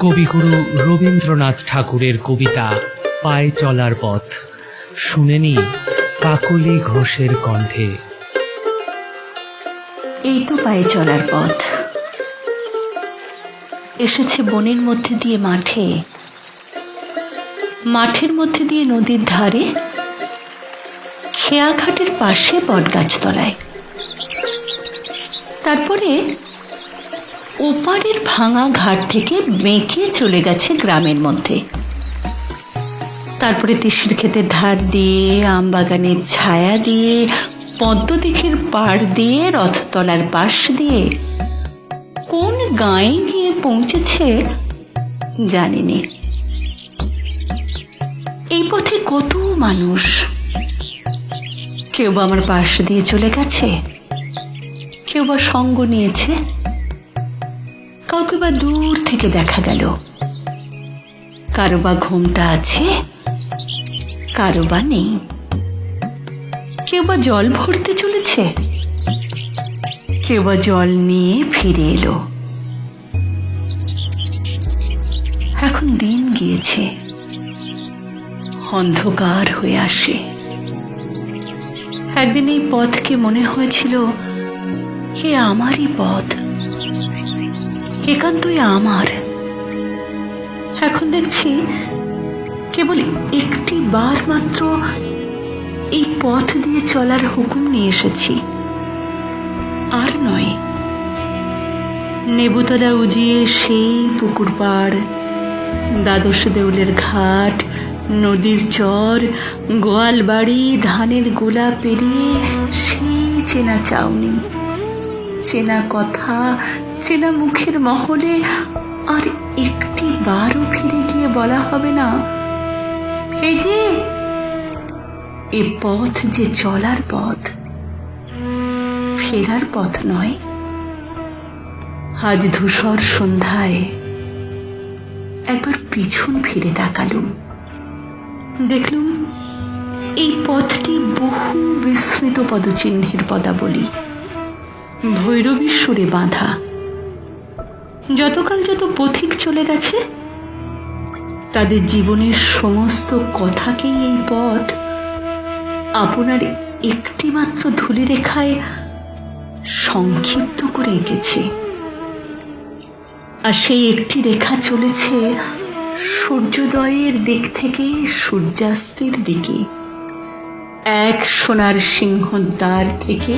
কবিগুরু রবীন্দ্রনাথ ঠাকুরের কবিতা পায়ে চলার পথ। শুনেনি কাকলি ঘোষের কণ্ঠে। এই তো পায়ে চলার পথ। এসেছে বনের মধ্যে দিয়ে মাঠে। মাঠের মধ্যে দিয়ে নদীর ধারে, খেয়াঘাটের পাশে বটগাছ তলায় তারপরে ওপারের ভাঙা ঘাট থেকে বেঁকে চলে গেছে গ্রামের মধ্যে। তারপরে তিসির ক্ষেতের ধার দিয়ে আমবাগানের ছায়া দিয়ে পদ্মদিঘির পাড় দিয়ে, রথতলার পাশ দিয়ে কোন গায়ে গিয়ে পৌঁছেছে জানিনি। এই পথে কত মানুষ? কেউ বা আমার পাশ দিয়ে চলে গেছে? কেউ বা সঙ্গ নিয়েছে? কাউকে বা দূর থেকে দেখা গেল। কারও বা ঘুমটা আছে, কারও বা নেই। কেউ বা জল ভরতে চলেছে, কেউ বা জল নিয়ে ফিরে এলো। এখন দিন গিয়েছে, অন্ধকার হয়ে আসে। একদিন এই পথকে মনে হয়েছিল, হে আমারই পথ? একান্তই আমার। এখন দেখছি কেবল একটি বার মাত্র এই পথ দিয়ে চলার হুকুম নিয়ে এসেছি। আর নয়, নেবুতলা উজিয়ে সেই পুকুর পাড়, দ্বাদশ দেউলের ঘাট, নদীর চর গোয়াল বাড়ি ধানের গোলা পেরিয়ে সেই চেনা চাউনি। চেনা কথা, চেনা মুখের মহলে আর একটি বারও ফিরে গিয়ে বলা হবে না। এই যে, এ পথ যে চলার পথ, ফেরার পথ নয়। আজ ধূসর সন্ধ্যায় একবার পিছন ফিরে তাকালুম। দেখলুম, এই পথটি বহু বিস্মৃত পদচিহ্নের পদাবলী। ভৈরবীর সুরে বাঁধা। যতকাল যত পথিক চলে গেছে, তাদের জীবনের সমস্ত কথাকেই এই পথ আপনার একটি মাত্র ধুলি রেখায় সংক্ষিপ্ত করে এঁকেছে। আর সেই একটি রেখা চলেছে সূর্যোদয়ের দিক থেকে সূর্যাস্তের দিকে। এক সোনার সিংহদ্বার থেকে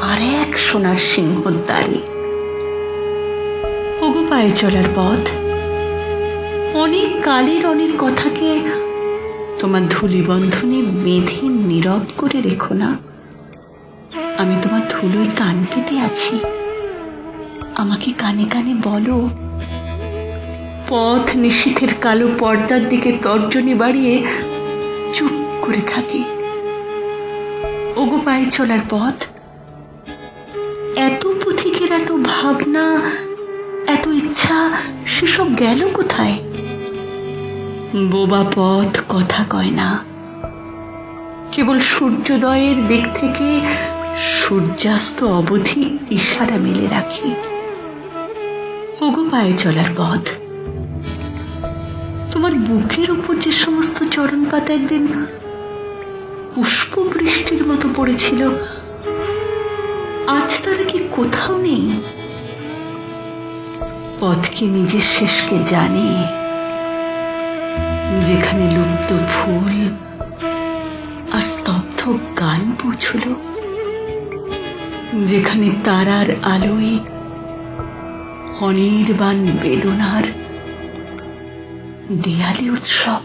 আর এক সোনার সিংহদ্বারে ওগো পায়ে চলার পথ, অনেক কালের অনেক কথাকে তোমার ধুলি বন্ধনে বেঁধে নীরব করে রেখো না। আমি তোমার ধুলোয় কান পেতে আছি। আমাকে কানে কানে বলো, পথ নিশীথের কালো পর্দার দিকে তর্জনী বাড়িয়ে চুপ করে থাকি। ওগো পায়ে চলার পথ ভাবনা, এত ইচ্ছা, সেসব গেল কোথায়? বোবা পথ কথা কয় না। কেবল সূর্যোদয়ের দিক থেকে সূর্যাস্ত অবধি ইশারা মেলে রাখে। ওগো পায়ে চলার পথ। তোমার বুকের উপর যে সমস্ত চরণ পাতা একদিন পুষ্প বৃষ্টির মতো পড়েছিল, আজ তারা কি কোথাও নেই? পথ কি নিজের শেষকে জানে, যেখানে লুপ্ত ফুল আর স্তব্ধ গান পৌঁছল যেখানে তারার আলোয় অনির্বাণ বেদনার দেয়ালি উৎসব।